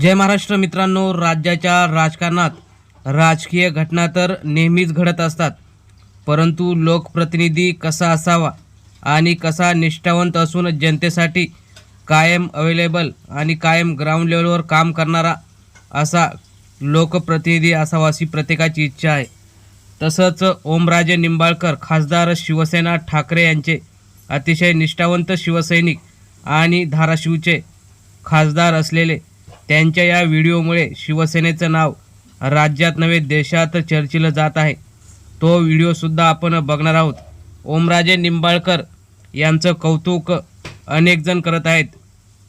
जय महाराष्ट्र मित्रांनो राज्याच्या राजकारणात राजकीय घटना तर नेहमीच घडत असतात परंतु लोकप्रतिनिधी कसा असावा आणि कसा निष्ठावंत असून जनतेसाठी कायम अवेलेबल आणि कायम ग्राउंड लेवलवर काम करणारा असा लोकप्रतिनिधी असावा अशी प्रत्येकाची इच्छा आहे. तसंच ओमराजे निंबाळकर खासदार शिवसेना ठाकरे यांचे अतिशय निष्ठावंत शिवसैनिक आणि धाराशिवचे खासदार असलेले त्यांच्या या व्हिडिओमुळे शिवसेनेचं नाव राज्यात नव्हे देशात चर्चिलं जात आहे. तो व्हिडिओसुद्धा आपण बघणार आहोत. ओमराजे निंबाळकर यांचं कौतुक अनेकजण करत आहेत.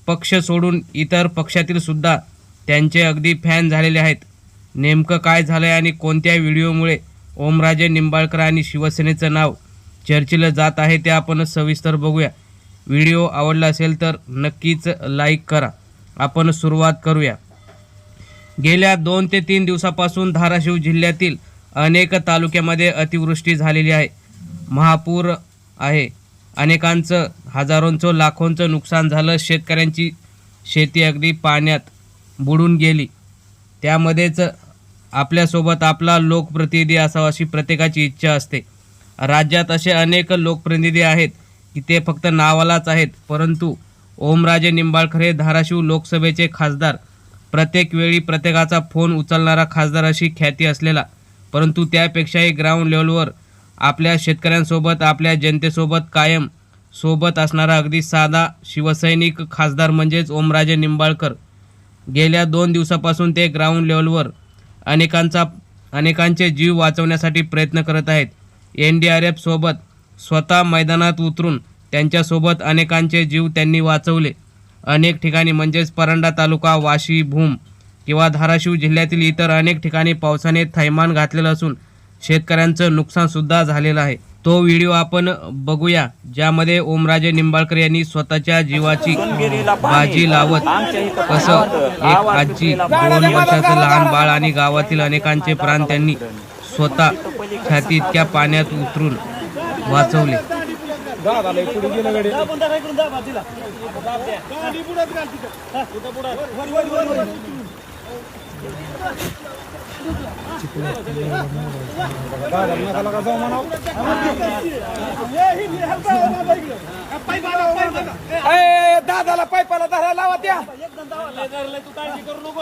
पक्ष सोडून इतर पक्षातील सुद्धा त्यांचे अगदी फॅन झालेले आहेत. नेमकं काय झालं आहे आणि कोणत्या व्हिडिओमुळे ओमराजे निंबाळकर आणि शिवसेनेचं नाव चर्चिलं जात आहे ते आपण सविस्तर बघूया. व्हिडिओ आवडला असेल तर नक्कीच लाईक करा. आपण सुरुवात करूया. गेल्या दोन ते तीन दिवसापासून धाराशिव जिल्ह्यातील अनेक तालुक्यामध्ये अतिवृष्टी झालेली आहे. महापूर आहे. अनेकांचं हजारोंचं लाखोंचं नुकसान झालं. शेतकऱ्यांची शेती अगदी पाण्यात बुडून गेली. त्यामध्येच आपल्यासोबत आपला लोकप्रतिनिधी असावा अशी प्रत्येकाची इच्छा असते. राज्यात असे अनेक लोकप्रतिनिधी आहेत की ते फक्त नावालाच आहेत परंतु ओमराजे निंबाळकर हे धाराशिव लोकसभेचे खासदार. प्रत्येक वेळी प्रत्येकाचा फोन उचलणारा खासदार अशी ख्याती असलेला. परंतु त्यापेक्षाही ग्राउंड लेवलवर आपल्या शेतकऱ्यांसोबत आपल्या जनतेसोबत कायम सोबत असणारा अगदी साधा शिवसैनिक खासदार म्हणजेच ओमराजे निंबाळकर. गेल्या दोन दिवसापासून ते ग्राउंड लेवलवर अनेकांचा अनेकांचे जीव वाचवण्यासाठी प्रयत्न करत आहेत. एन डी आर एफसोबत स्वतः मैदानात उतरून त्यांच्यासोबत अनेकांचे जीव त्यांनी वाचवले. अनेक ठिकाणी म्हणजेच परंडा तालुका वाशी भूम किंवा धाराशिव जिल्ह्यातील इतर अनेक ठिकाणी पावसाने थैमान घातलेलं असून शेतकऱ्यांचं नुकसानसुद्धा झालेलं आहे. तो व्हिडिओ आपण बघूया ज्यामध्ये ओमराजे निंबाळकर यांनी स्वतःच्या जीवाची बाजी लावत कसं एक आजी दोन वर्षाचं लहान बाळ आणि गावातील अनेकांचे प्राण त्यांनी स्वतः छाती इतक्या पाण्यात उतरून वाचवले. दहा झाले पुढे गेलं ए, दादाला पायपाला धरायला लावा त्या. तू काळजी करू नको.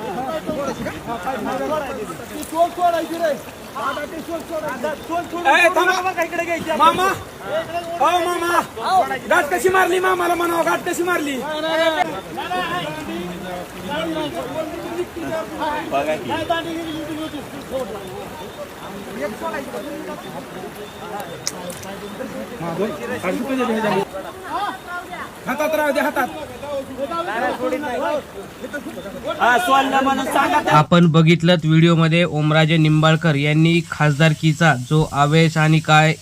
मामा. हो मामा. गाठ कशी मारली मामाला म्हणावं? गाठ कशी मारली? हातात राहू दे हातात. आपण बघितलं व्हिडिओमध्ये ओमराजे निंबाळकर यांनी खासदारकीचा जो आवेश आणि काय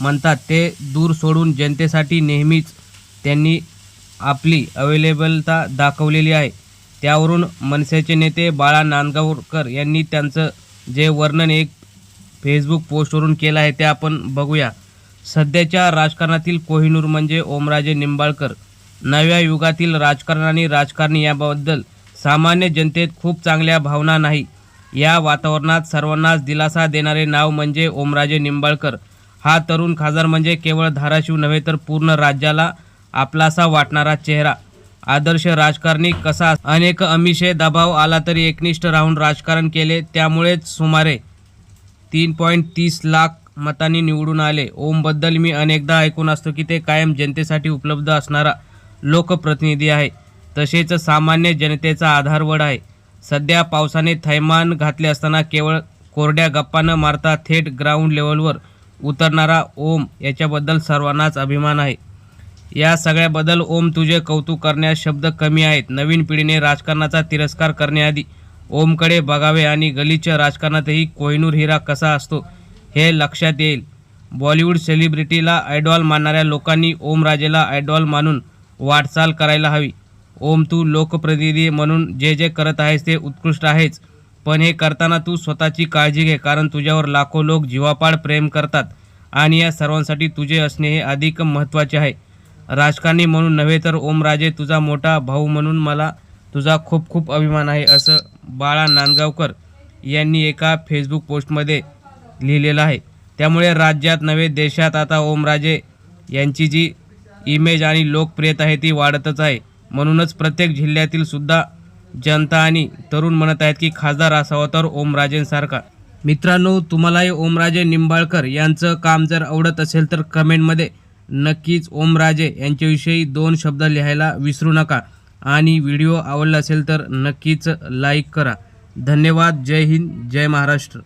म्हणतात ते दूर सोडून जनतेसाठी नेहमीच त्यांनी आपली अवेलेबलता दाखवलेली आहे. त्यावरून मनसेचे नेते बाळा नांदगावकर यांनी त्यांचं जे वर्णन एक फेसबुक पोस्टवरून केलं आहे ते आपण बघूया. सध्याच्या राजकारणातील कोहिनूर म्हणजे ओमराजे निंबाळकर. नव्या युगातील राजकारण आणि राजकारणी याबद्दल सामान्य जनतेत खूप चांगल्या भावना नाही. या वातावरणात सर्वांनाच दिलासा देणारे नाव म्हणजे ओमराजे निंबाळकर. हा तरुण खासदार म्हणजे केवळ धाराशिव नव्हे तर पूर्ण राज्याला आपलासा वाटणारा चेहरा. आदर्श राजकारणी कसा अनेक अमिषे दबाव आला तरी एकनिष्ठ राहून राजकारण केले त्यामुळेच सुमारे तीन पॉईंट तीस लाख मतांनी निवडून आले. ओमबद्दल मी अनेकदा ऐकून असतो की ते कायम जनतेसाठी उपलब्ध असणारा लोकप्रतिनिधी आहे. तसेच सामान्य जनतेचा आधारवड आहे. सध्या पावसाने थैमान घातले असताना केवळ कोरड्या गप्पा न मारता थेट ग्राउंड लेवलवर उतरणारा ओम याच्याबद्दल सर्वांनाच अभिमान आहे. या सगळ्याबद्दल ओम तुझे कौतुक करण्यास शब्द कमी आहेत. नवीन पिढीने राजकारणाचा तिरस्कार करण्याआधी ओमकडे बघावे आणि गलीच्या राजकारणातही कोहिनूर हिरा कसा असतो हे लक्षात येईल. बॉलिवूड सेलिब्रिटीला आयडॉल मानणाऱ्या लोकांनी ओमराजेला आयडॉल मानून वाटचाल करायला हवी. ओम तू लोकप्रतिनिधी म्हणून जे जे करत आहेस ते उत्कृष्ट आहेच. पण हे करताना तू स्वतःची काळजी घे कारण तुझ्यावर लाखो लोक जीवापाड प्रेम करतात आणि या सर्वांसाठी तुझे असणे हे अधिक महत्त्वाचे आहे. राजकारणी म्हणून नव्हे तर ओमराजे तुझा मोठा भाऊ म्हणून मला तुझा खूप खूप अभिमान आहे असं बाळा नांदगावकर यांनी एका फेसबुक पोस्टमध्ये लिहिलेलं आहे. त्यामुळे राज्यात नव्हे देशात आता ओमराजे यांची जी इमेज आणि लोकप्रियता आहे ती वाढतच आहे. म्हणूनच प्रत्येक जिल्ह्यातील सुद्धा जनता आणि तरुण म्हणत आहेत की खासदार असावा तर ओमराजेंसारखा मित्रांनो तुम्हालाही ओमराजे निंबाळकर यांचं काम जर आवडत असेल तर कमेंटमध्ये नक्कीच ओमराजे यांच्याविषयी दोन शब्द लिहायला विसरू नका. आणि व्हिडिओ आवडला असेल तर नक्कीच लाईक करा. धन्यवाद. जय हिंद. जय महाराष्ट्र.